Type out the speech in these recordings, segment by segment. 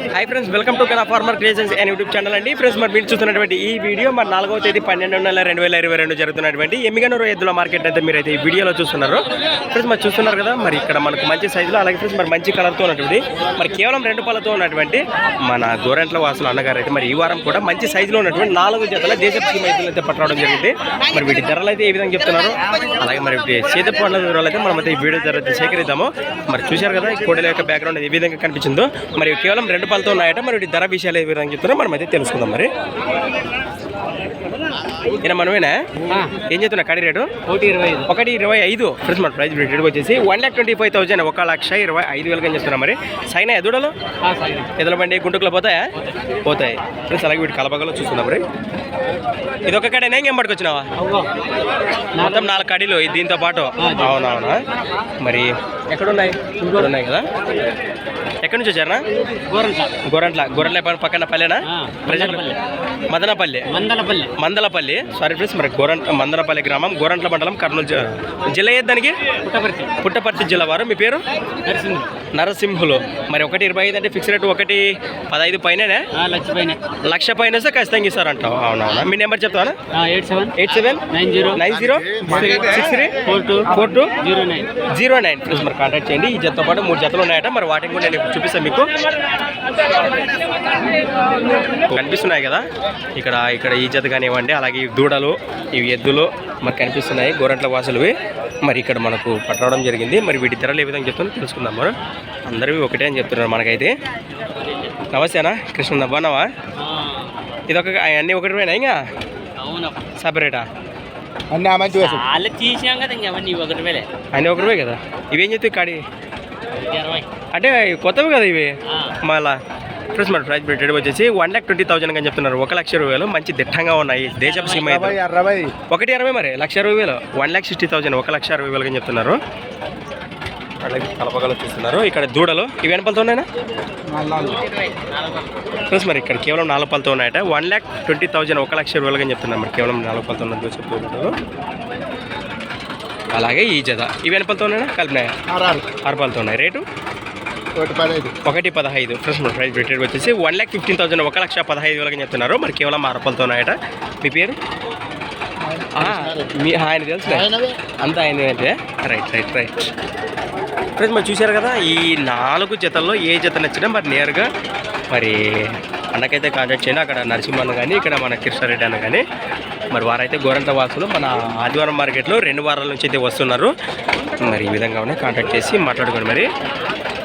Hi friends welcome to Kana farmer creations and YouTube channel అండి. Friends మరి మీరు చూస్తున్నటువంటి ఈ వీడియో మరి నాలుగవ తేదీ పన్నెండు నెల రెండు వేల ఇరవై రెండు జరుగుతున్నటువంటి ఎమ్మిగనూరు ఎద్దుల మార్కెట్ అయితే మీరు అయితే ఈ వీడియోలో చూస్తున్నారు. ఫ్రెండ్స్ మరి చూస్తున్నారు కదా మరి ఇక్కడ మనకు మంచి సైజులో అలాగే ఫ్రెండ్స్ మరి మంచి కలర్తో ఉన్నటువంటి మరి కేవలం రెండు పళ్ళతో ఉన్నటువంటి మన గోరెంట్ల వాసులు అన్నగారు అయితే మరి ఈ వారం కూడా మంచి సైజులో ఉన్నటువంటి నాలుగు జతల దేశపు సీమ ఎద్దులు అయితే పట్టడం జరిగింది. మరి వీటి ధరలు అయితే ఏ విధంగా చెప్తున్నారు? అలాగే మరి వీటి చేతి పండ్ల వివరాలు అయితే మనం అయితే ఈ వీడియో ధర సేకరిద్దాము. మరి చూశారు కదా ఈ కోడల యొక్క బ్యాక్గ్రౌండ్ ఏ విధంగా కనిపించిందో. మరి కేవలం రెండు పళ్ళతో ఉన్నాయట. మరి ధర విషయాలు ఏ విధంగా చెప్తున్నారో మనం అయితే తెలుసుకుందాం మరి. ఈయన మనమేనా? ఏం చెప్తున్నా కడి రేటు? ఒకటి ఇరవై ఐదు. ఒకటి ఇరవై ఐదు. ఫ్రెండ్స్ మన ప్రైస్ రేట్ వచ్చేసి one lakh twenty five thousand ఒక లక్ష ఇరవై ఐదు వేలుగా అని చెప్తున్నా మరి. సైనా ఎదుడలు ఎదుల బండి గుంటుకులో పోతాయా? పోతాయి. ఫ్రెండ్స్ అలాగే వీటి కలబగలో చూస్తున్నాం మరి. ఇది ఒక కడేనా? ఇంకేం పట్టుకొచ్చినావా? మొత్తం నాలుగు కడీలు దీంతో పాటు. అవునవునా? మరి ఎక్కడున్నాయి? ఉన్నాయి కదా? ఎక్కడి నుంచి వచ్చారా గోరంట్ల. గొర్రెంట్ల ప- పక్కన పల్లెనా? Present. Madanapalle. Mandalapalli Mandalapalli sorry friends మరి గోరంట మందలపల్లి గ్రామం గోరంట్ల మండలం కర్నూలు జిల్లా. ఏది దానికి? పుట్టపర్తి. పుట్టపర్తి జిల్లా వారు. మీ పేరు? నరసింహులు. మరి ఒకటి ఇరవై ఐదు అంటే ఫిక్స్ రేట్ ఒకటి పదహైదు పైననే? లక్ష పైన. లక్ష పైన వస్తే ఖచ్చితంగా ఇస్తారంటావు. అవునవునా. మీ నెంబర్ చెప్తావా? Eight seven. Eight seven? Nine zero. Nine zero? Six three? Four two. Four two? Zero nine. Zero nine. Please మరి కాంటాక్ట్ చేయండి. ఈ జతతో పాటు మూడు జతలు ఉన్నాయట. మరి వాటిని కూడా నేను చూపిస్తాను మీకు. కనిపిస్తున్నాయి కదా. ఇక్కడ ఇక్కడ ఈ జత కానివ్వండి అలాగే ఈ దూడలు ఇవి ఎద్దులు మరి కనిపిస్తున్నాయి గోరంట్ల వాసులవి. మరి ఇక్కడ మనకు పట్టడం జరిగింది. మరి వీటి ధరలు ఏ విధంగా చెప్తుందో తెలుసుకుందాం మనం. అందరివి ఒకటే అని చెప్తున్నారు మనకైతే. నమస్తేనా కృష్ణ బాగున్నావా? ఇదొక అన్నీ ఒకటి పోయినా ఇంకా సపరేటా? అన్నీ ఆ మంచి తీసాం కదా ఇంక అవన్నీ ఒకటి వేలే అన్నీ ఒక రూపాయి కదా? ఇవేం చెప్తే కాడి? అంటే కొత్తవి కదా ఇవి? ఆ, మళ్ళా ఫ్రెండ్స్ మన ప్రైస్ రేట్ వచ్చేసి వన్ ల్యాక్ ట్వంటీ థౌసండ్ అని చెప్తున్నారు. ఒక లక్ష రూపాయలు మంచి దిట్టంగా ఉన్నాయి. దేశపు సీమ అయితే. అరవై ఒకటి అరవై మరి లక్ష అరవై వేలు. వన్ ల్యాక్ సిక్స్టీ థౌసండ్ ఒక లక్ష అరవై వేలు అని చెప్తున్నారు. అలాగే కలపగలు చూస్తున్నారు. ఇక్కడ దూడలు ఇవి ఎన్ని పళ్ళతో ఉన్నాయా ఫ్రెండ్స్ మరి ఇక్కడ కేవలం నాలుగు పళ్ళతో ఉన్నాయట. వన్ ల్యాక్ ట్వంటీ థౌసండ్ ఒక లక్ష రూపాయలుగా అని చెప్తున్నారు మరి. కేవలం నాలుగు పళ్ళతో ఉన్నట్టు చెప్తున్నారు అలాగే ఈ జత. ఇవి ఎన్ని పళ్ళతో ఉన్నాయా కలిపినాయా ఆరు ఆరు. పళ్ళతో ఉన్నాయి. రేటు ఒకటి పదహైదు. ఒకటి పదహైదు. ఫ్రెండ్స్ మన ప్రైస్ రేట్ వచ్చేసి వన్ ల్యాక్ ఫిఫ్టీన్ థౌసండ్ ఒక లక్ష పదహైదు వేలకి చెప్తున్నారు. మరి కేవలం అరపలతో ఉన్నాయట. మీ పేరు? మీ ఆయన తెలుసు. అంతా ఆయన రైట్ రైట్ రైట్ ఫ్రెండ్స్ మరి చూశారు కదా ఈ నాలుగు జతల్లో ఏ జత నచ్చినా మరి నేరుగా మరి అన్నకైతే కాంటాక్ట్ చేయండి. అక్కడ నరసింహన్న కానీ ఇక్కడ మన కృష్ణారెడ్డి అన్న కానీ మరి వారైతే గోరంట వాసులు మన ఆదివారం మార్కెట్లో రెండు వారాల నుంచి అయితే వస్తున్నారు. మరి ఈ విధంగా ఉన్నాయి. కాంటాక్ట్ చేసి మాట్లాడుకోండి మరి.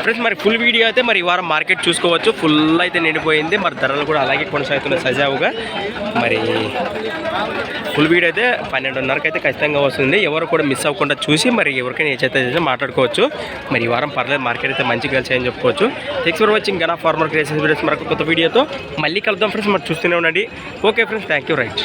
ఫ్రెండ్స్ మరి ఫుల్ వీడియో అయితే మరి ఈ వారం మార్కెట్ చూసుకోవచ్చు. ఫుల్ అయితే నిండిపోయింది. మరి ధరలు కూడా అలాగే కొనసాగుతున్నాయి సజావుగా. మరి ఫుల్ వీడియో అయితే పన్నెండున్నరకు అయితే ఖచ్చితంగా వస్తుంది. ఎవరు కూడా మిస్ అవ్వకుండా చూసి మరి ఎవరికైనా ఏ చేత మాట్లాడుకోవచ్చు. మరి ఈ వారం పర్లేదు మార్కెట్ అయితే మంచిగా కలిసి చెప్పుకోవచ్చు. Thanks for watching Gana farmer creation videos మరొక కొత్త వీడియోతో మళ్ళీ కలుద్దాం ఫ్రెండ్స్ మరి చూస్తూనే ఉండండి. Okay friends thank you right